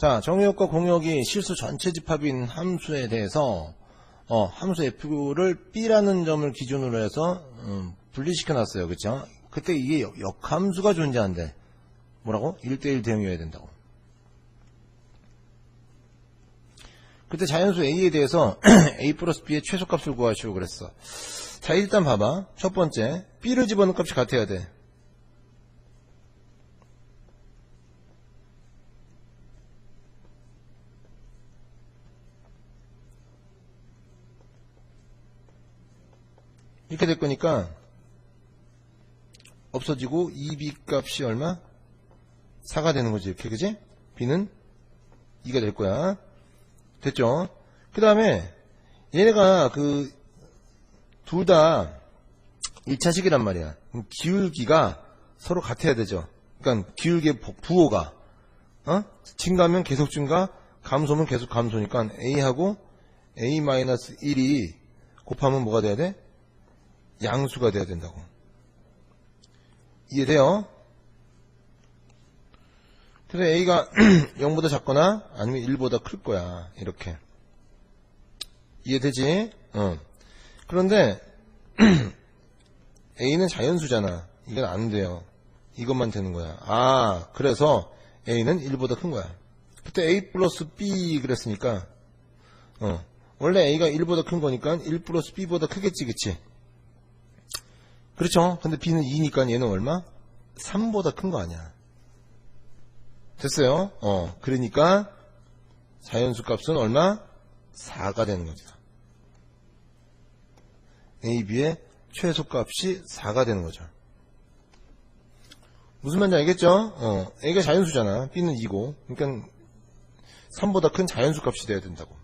자, 정의역과 공역이 실수 전체 집합인 함수에 대해서 어, 함수 f를 b라는 점을 기준으로 해서 음, 분리시켜 놨어요. 그쵸? 그때 이게 역- 역함수가 존재한대. 뭐라고? 1대1 대응이어야 된다고. 그때 자연수 a에 대해서 a 플러스 b의 최소값을 구하시오 그랬어. 자, 일단 봐봐. 첫 번째, b를 집어넣은 값이 같아야 돼. 이렇게 될 거니까 없어지고 2b 값이 얼마? 4가 되는 거지 이렇게 그지? b는 2가 될 거야 됐죠? 그 다음에 얘네가 그 둘 다 1차식이란 말이야 기울기가 서로 같아야 되죠 그러니까 기울기의 부- 부호가 어? 증가하면 계속 증가 감소면 계속 감소니까 a하고 a-1이 곱하면 뭐가 돼야 돼? 양수가 돼야 된다고. 이해돼요? 그래서 A가 0보다 작거나 아니면 1보다 클 거야. 이렇게. 이해되지? 어. 그런데 A는 자연수잖아. 이건 안 돼요. 이것만 되는 거야. 아, 그래서 A는 1보다 큰 거야. 그때 A 플러스 B 그랬으니까 어. 원래 A가 1보다 큰 거니까 1 플러스 B보다 크겠지, 그치? 그렇죠. 근데 B는 2니까 얘는 얼마? 3보다 큰 거 아니야. 됐어요? 어, 그러니까 자연수 값은 얼마? 4가 되는 거죠. A, B의 최소 값이 4가 되는 거죠. 무슨 말인지 알겠죠? 어, A가 자연수잖아. B는 2고. 그러니까 3보다 큰 자연수 값이 돼야 된다고.